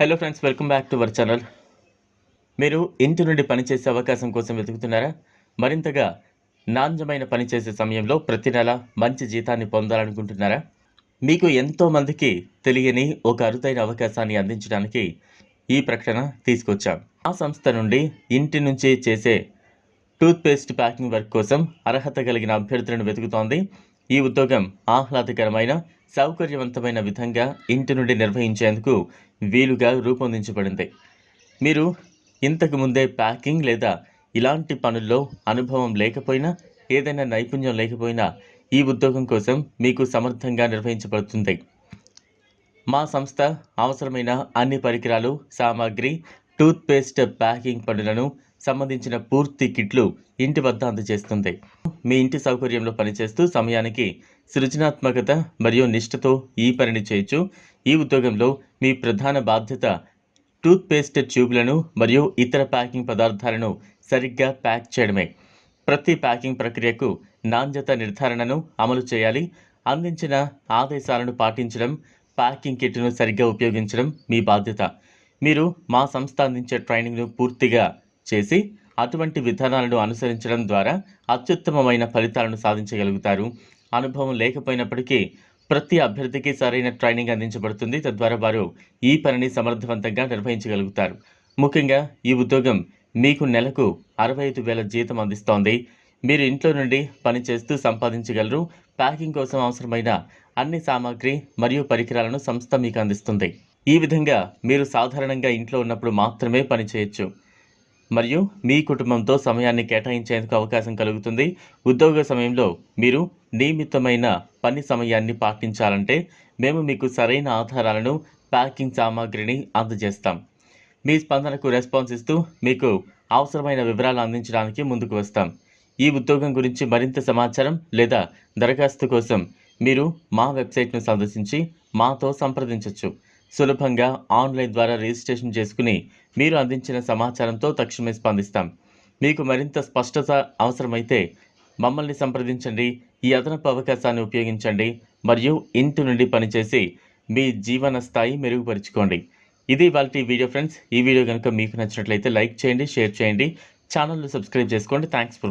Hello friends welcome back to our channel మీరు ఇంటి నుండి పనిచేసే అవకాశం కోసం వెతుకుతున్నారా? మరింతగా నాణ్యమైన పని చేసే సమయంలో ప్రతి నెల మంచి జీతాన్ని పొందాలనుకుంటున్నారా? మీకు ఎంతోమందికి తెలియని ఒక అరుదైన అవకాశాన్ని అందించడానికి ఈ ప్రకటన తీసుకొచ్చాం. ఆ సంస్థ నుండి ఇంటి నుంచి చేసే టూత్పేస్ట్ ప్యాకింగ్ వర్క్ కోసం అర్హత కలిగిన అభ్యర్థులను వెతుకుతోంది ఈ ఉద్యోగం ఆహ్లాదకరమైన సౌకర్యవంతమైన విధంగా ఇంటి నుండి నిర్వహించేందుకు వీలుగా రూపొందించబడింది. మీరు ఇంతకు ముందే ప్యాకింగ్ లేదా ఇలాంటి పనుల్లో అనుభవం లేకపోయినా ఏదైనా నైపుణ్యం లేకపోయినా ఈ ఉద్యోగం కోసం మీకు సమర్థంగా నిర్వహించబడుతుంది. మా సంస్థ అవసరమైన అన్ని పరికరాలు సామాగ్రి టూత్పేస్ట్ ప్యాకింగ్ పనులను సంబంధించిన పూర్తి కిట్లు ఇంటి వద్ద అందజేస్తుంది. మీ ఇంటి సౌకర్యంలో పనిచేస్తూ సమయానికి సృజనాత్మకత మరియు నిష్ఠతో ఈ పనిని చేయొచ్చు. ఈ ఉద్యోగంలో మీ ప్రధాన బాధ్యత టూత్పేస్ట్ ట్యూబ్లను మరియు ఇతర ప్యాకింగ్ పదార్థాలను సరిగ్గా ప్యాక్ చేయడమే. ప్రతి ప్యాకింగ్ ప్రక్రియకు నాణ్యత నిర్ధారణను అమలు చేయాలి. అందించిన ఆదేశాలను పాటించడం ప్యాకింగ్ కిట్ను సరిగ్గా ఉపయోగించడం మీ బాధ్యత. మీరు మా సంస్థ అందించే ట్రైనింగ్ను పూర్తిగా చేసి అటువంటి విధానాలను అనుసరించడం ద్వారా అత్యుత్తమమైన ఫలితాలను సాధించగలుగుతారు. అనుభవం లేకపోయినప్పటికీ ప్రతి అభ్యర్థికి సరైన ట్రైనింగ్ అందించబడుతుంది. తద్వారా వారు ఈ పనిని సమర్థవంతంగా నిర్వహించగలుగుతారు. ముఖ్యంగా ఈ ఉద్యోగం మీకు నెలకు అరవై ఐదు వేల జీతం అందిస్తోంది. మీరు ఇంట్లో నుండి పని చేస్తూ సంపాదించగలరు. ప్యాకింగ్ కోసం అవసరమైన అన్ని సామాగ్రి మరియు పరికరాలను సంస్థ మీకు అందిస్తుంది. ఈ విధంగా మీరు సాధారణంగా ఇంట్లో ఉన్నప్పుడు మాత్రమే పని చేయొచ్చు. మరియు మీ కుటుంబంతో సమయాన్ని కేటాయించేందుకు అవకాశం కలుగుతుంది. ఉద్యోగ సమయంలో మీరు నియమితమైన పని సమయాన్ని పాటించాలంటే మేము మీకు సరైన ఆధారాలను ప్యాకింగ్ సామాగ్రిని అందజేస్తాం. మీ స్పందనకు రెస్పాన్స్ ఇస్తూ మీకు అవసరమైన వివరాలు అందించడానికి ముందుకు వస్తాం. ఈ ఉద్యోగం గురించి మరింత సమాచారం లేదా దరఖాస్తు కోసం మీరు మా వెబ్సైట్ను సందర్శించి మాతో సంప్రదించవచ్చు సులభంగా ఆన్లైన్ ద్వారా రిజిస్ట్రేషన్ చేసుకుని మీరు అందించిన సమాచారంతో తక్షణమే స్పందిస్తాం. మీకు మరింత స్పష్టత అవసరమైతే మమ్మల్ని సంప్రదించండి ఈ అదనపు అవకాశాన్ని ఉపయోగించండి మరియు ఇంటి నుండి పనిచేసి మీ జీవన స్థాయి మెరుగుపరుచుకోండి. ఇది వాళ్ళ వీడియో ఫ్రెండ్స్. ఈ వీడియో కనుక మీకు నచ్చినట్లయితే లైక్ చేయండి షేర్ చేయండి. ఛానల్ను సబ్స్క్రైబ్ చేసుకోండి. Thanks for